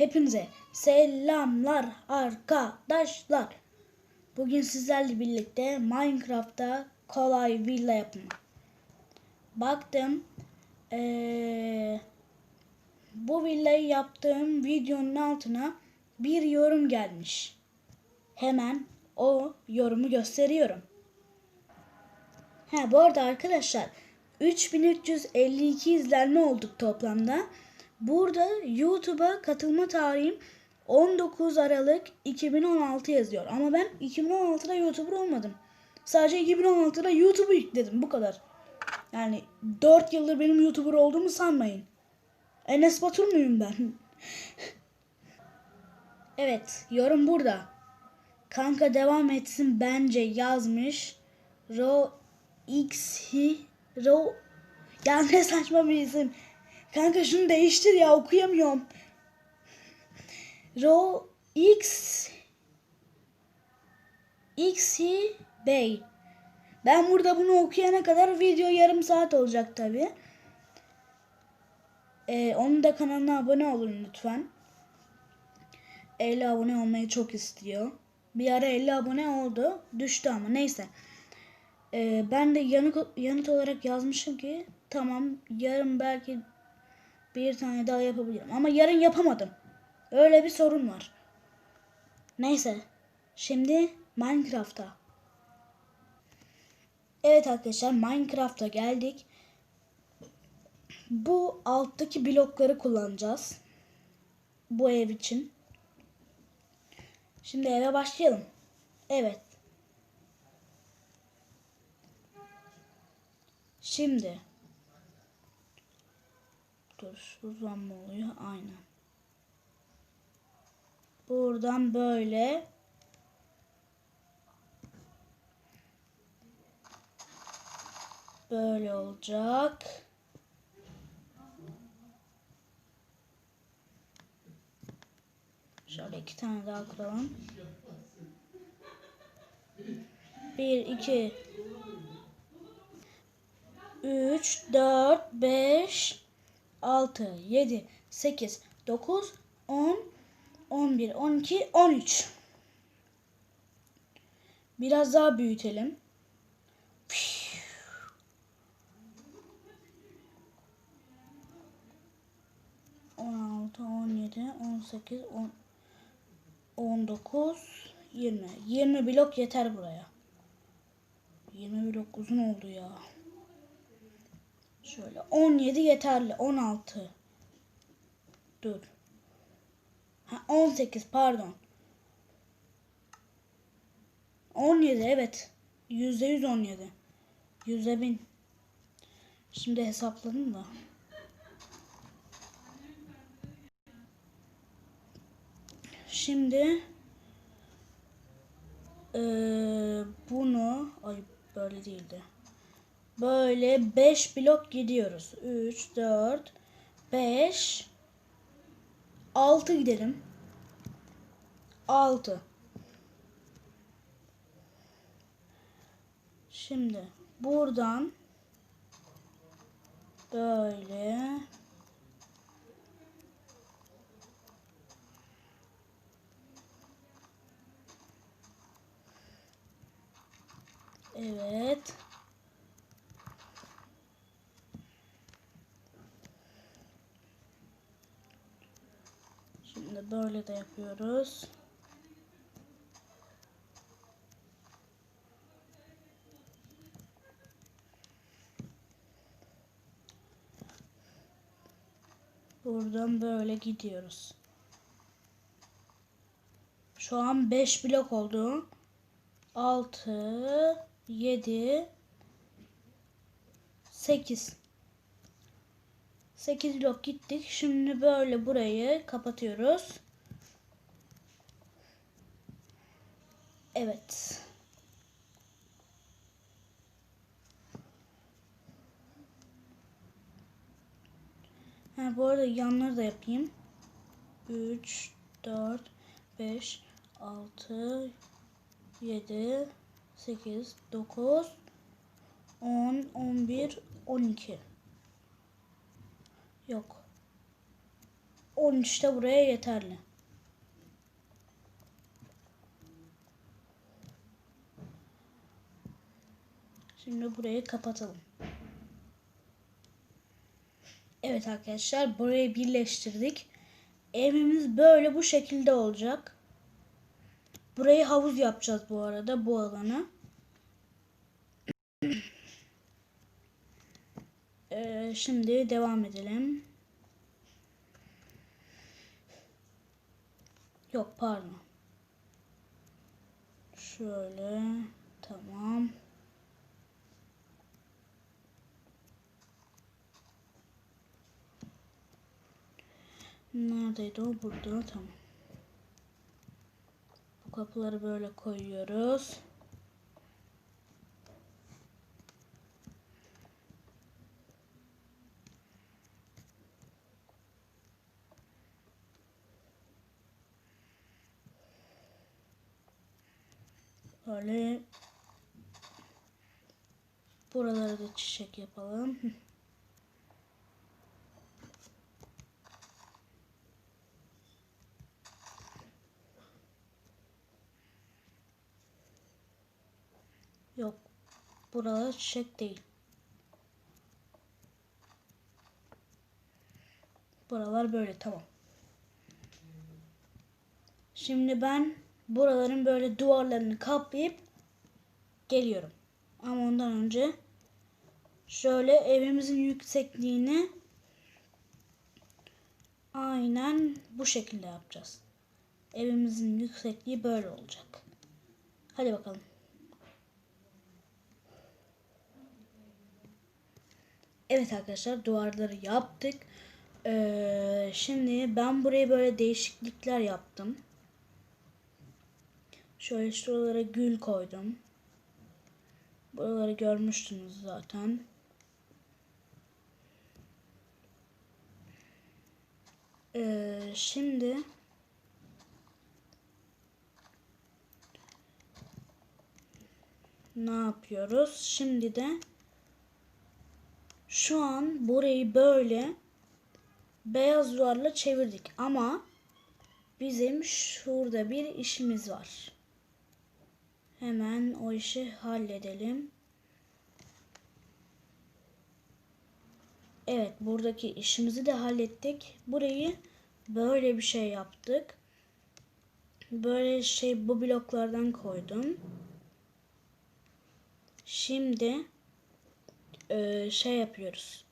Hepinize selamlar arkadaşlar. Bugün sizlerle birlikte Minecraft'ta kolay villa yapımı. Baktım eee, bu villayı yaptığım videonun altına bir yorum gelmiş. Hemen o yorumu gösteriyorum. Ha bu arada arkadaşlar 3352 izlenme olduk toplamda. Burada YouTube'a katılma tarihim 19 Aralık 2016 yazıyor. Ama ben 2016'da YouTuber olmadım. Sadece 2016'da YouTube'u yükledim bu kadar. Yani 4 yıldır benim YouTuber olduğumu sanmayın. Enes Batur muyum ben? evet yorum burada. Kanka devam etsin bence yazmış. Ro X Ro ya ne saçma bir isim. Kanka şunu değiştir ya okuyamıyorum. Ro X X Bey. Ben burada bunu okuyana kadar video yarım saat olacak tabi. Ee, onun da kanalına abone olun lütfen. 50 abone olmayı çok istiyor. Bir ara 50 abone oldu. Düştü ama neyse. Ee, ben de yanıt, yanıt olarak yazmışım ki tamam yarın belki bir tane daha yapabilirim. Ama yarın yapamadım. Öyle bir sorun var. Neyse. Şimdi Minecraft'a. Evet arkadaşlar Minecraft'a geldik. Bu alttaki blokları kullanacağız. Bu ev için. Şimdi eve başlayalım. Evet. Şimdi. Şuradan mı oluyor? Aynen. Buradan böyle. Böyle olacak. Şöyle iki tane daha kuralım. Bir, iki, üç, dört, beş, altı, yedi, sekiz, dokuz, on, on bir, on iki, on üç. Biraz daha büyütelim. On altı, on yedi, on sekiz, on 19, 20. 20 blok yeter buraya. 20 blok uzun oldu ya. Şöyle 17 yeterli. 16. Dur. Ha 18 pardon. 17 evet. %100 17. Yüzde bin. Şimdi hesapladım da. Şimdi eee, bunu ay böyle değildi. Böyle 5 blok gidiyoruz. 3 4 5 6 gidelim. 6 Şimdi buradan böyle Evet. Şimdi böyle de yapıyoruz. Buradan böyle gidiyoruz. Şu an 5 blok oldu. 6 7 8 8 blok gittik. Şimdi böyle burayı kapatıyoruz. Evet. Ha, bu arada yanları da yapayım. 3 4 5 6 7 8 9 10 11 12 Yok. 13 de buraya yeterli. Şimdi burayı kapatalım. Evet arkadaşlar burayı birleştirdik. Evimiz böyle bu şekilde olacak. Burayı havuz yapacağız bu arada bu alanı. Ee, şimdi devam edelim. Yok pardon. Şöyle tamam. Neredeydi o? Burada tamam. Bu kapıları böyle koyuyoruz. Böyle buralara da çiçek yapalım. Yok. Buralar çiçek değil. Buralar böyle tamam. Şimdi ben buraların böyle duvarlarını kaplayıp geliyorum. Ama ondan önce şöyle evimizin yüksekliğini aynen bu şekilde yapacağız. Evimizin yüksekliği böyle olacak. Hadi bakalım. Evet arkadaşlar duvarları yaptık. Ee, şimdi ben buraya böyle değişiklikler yaptım. Şöyle şuralara gül koydum. Buraları görmüştünüz zaten. Ee, şimdi ne yapıyoruz? Şimdi de şu an burayı böyle beyaz duvarla çevirdik ama bizim şurada bir işimiz var. Hemen o işi halledelim. Evet buradaki işimizi de hallettik. Burayı böyle bir şey yaptık. Böyle şey bu bloklardan koydum. Şimdi e, şey yapıyoruz.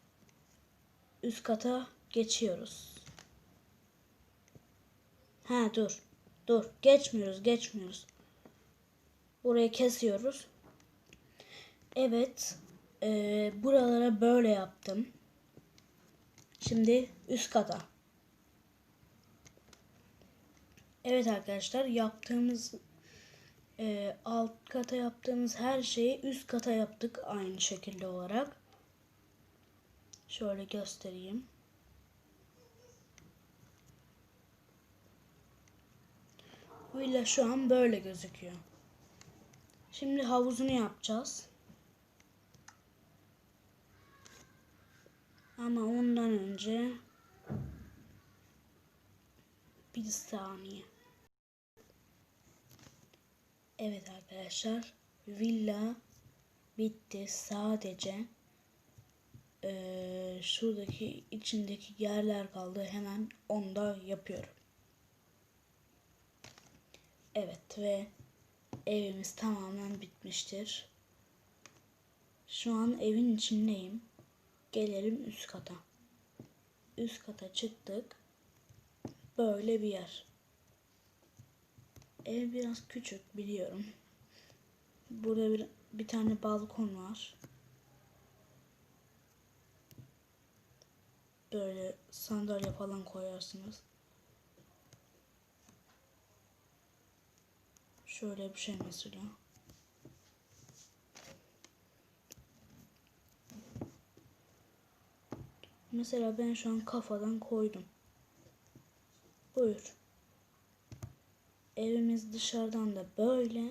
Üst kata geçiyoruz. Ha dur. Dur. Geçmiyoruz. Geçmiyoruz. Burayı kesiyoruz. Evet. E, buralara böyle yaptım. Şimdi üst kata. Evet arkadaşlar yaptığımız e, alt kata yaptığımız her şeyi üst kata yaptık aynı şekilde olarak. Şöyle göstereyim. Villa şu an böyle gözüküyor. Şimdi havuzunu yapacağız. Ama ondan önce bir saniye. Evet arkadaşlar villa bitti sadece e, şuradaki içindeki yerler kaldı hemen onda yapıyorum. Evet ve evimiz tamamen bitmiştir. Şu an evin içindeyim. Gelelim üst kata. Üst kata çıktık. Böyle bir yer. Ev biraz küçük biliyorum. Burada bir, bir tane balkon var. Böyle sandalye falan koyarsınız. Şöyle bir şey mesela. Mesela ben şu an kafadan koydum. Buyur. Evimiz dışarıdan da böyle.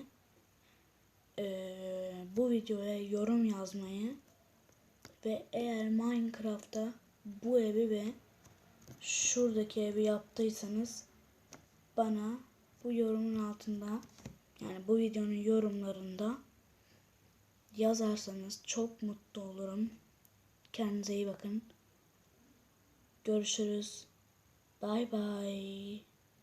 Ee, bu videoya yorum yazmayı ve eğer Minecraft'ta bu evi ve şuradaki evi yaptıysanız bana bu yorumun altında yani bu videonun yorumlarında yazarsanız çok mutlu olurum. Kendinize iyi bakın. Görüşürüz. Bay bay.